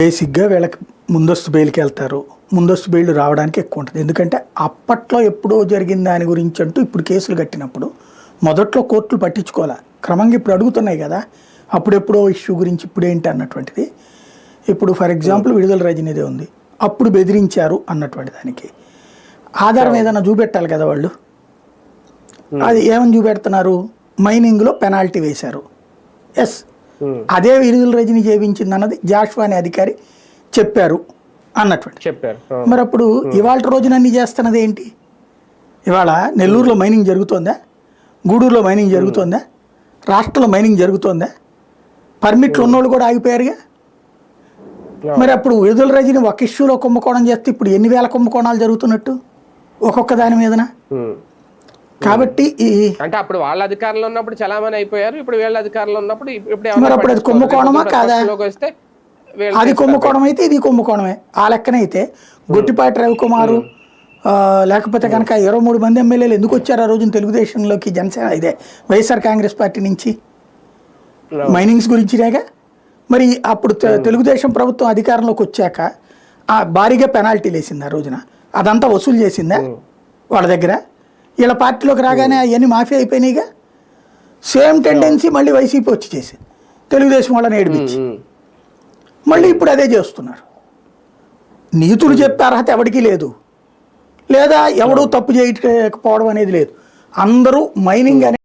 బేసిక్గా వీళ్ళకి ముందస్తు బెయిల్కి వెళ్తారు. ముందస్తు బెయిల్ రావడానికి ఎక్కువ ఉంటుంది. ఎందుకంటే అప్పట్లో ఎప్పుడో జరిగిన దాని గురించి అంటూ ఇప్పుడు కేసులు కట్టినప్పుడు మొదట్లో కోర్టులు పట్టించుకోవాలా? క్రమంగా ఇప్పుడు అడుగుతున్నాయి కదా. అప్పుడెప్పుడో ఇష్యూ గురించి ఇప్పుడు ఏంటి అన్నటువంటిది. ఇప్పుడు ఫర్ ఎగ్జాంపుల్ విడుదల రజనీదే ఉంది. అప్పుడు బెదిరించారు అన్నటువంటి దానికి. ఆధారం ఏదైనా చూపెట్టాలి కదా వాళ్ళు? అది ఏమని చూపెడుతున్నారు? మైనింగ్లో పెనాల్టీ వేశారు. ఎస్. అదే విడుదల రజని చేయించింది అన్నది జాషువా అనే అధికారి చెప్పారు అన్నటువంటి. చెప్పారు. ఆ, మరి అప్పుడు ఇవాళ రోజున అన్ని చేస్తున్నది ఏంటి? ఇవాళ నెల్లూరులో మైనింగ్ జరుగుతోందా? గూడూరులో మైనింగ్ జరుగుతోందా? రాష్ట్రంలో మైనింగ్ జరుగుతోందా? పర్మిట్లు ఉన్నోళ్ళు కూడా ఆగిపోయారుగా? మరి అప్పుడు విడుదల రజని ఒక ఇష్యూలో కుంభకోణం చేస్తే ఇప్పుడు ఎన్ని వేల కుంభకోణాలు జరుగుతున్నట్టు? ఒక్కొక్క దాని మీదన. కాబట్టి ఈ అంటే అప్పుడు వాళ్ళ అధికారంలో ఉన్నప్పుడు చలామణి అయిపోయారు ఇప్పుడు వీళ్ళ అధికారంలో ఉన్నప్పుడు ఇప్- ఇప్పుడు మరి అప్పుడు అది కుంభకోణమా కాదా? వస్తే అది కుంభకోణం అయితే ఇది కుంభకోణమే. ఆ లెక్కనైతే గొట్టిపాటి రవికుమారు లేకపోతే కనుక ఇరవై మూడు మంది ఎమ్మెల్యేలు ఎందుకు వచ్చారు ఆ రోజున తెలుగుదేశంలోకి? జనసేన ఇదే. వైఎస్ఆర్ కాంగ్రెస్ పార్టీ నుంచి. మైనింగ్స్ గురించినేగా మరి అప్పుడు తెలుగుదేశం ప్రభుత్వం అధికారంలోకి వచ్చాక ఆ భారీగా పెనాల్టీలు వేసింది ఆ రోజున. అదంతా వసూలు చేసిందా వాళ్ళ దగ్గర? వీళ్ళ పార్టీలోకి రాగానే అవన్నీ మాఫీ అయిపోయినాయిగా. సేమ్ టెండెన్సీ మళ్ళీ వైసీపీ వచ్చి చేసింది. తెలుగుదేశం వాళ్ళని ఏడిపించి మళ్ళీ ఇప్పుడు అదే చేస్తున్నారు. నీతులు చెప్పే అర్హత ఎవరికీ లేదు. లేదా ఎవడూ తప్పు చేయకపోవడం అనేది లేదు. అందరూ మైనింగ్ అనే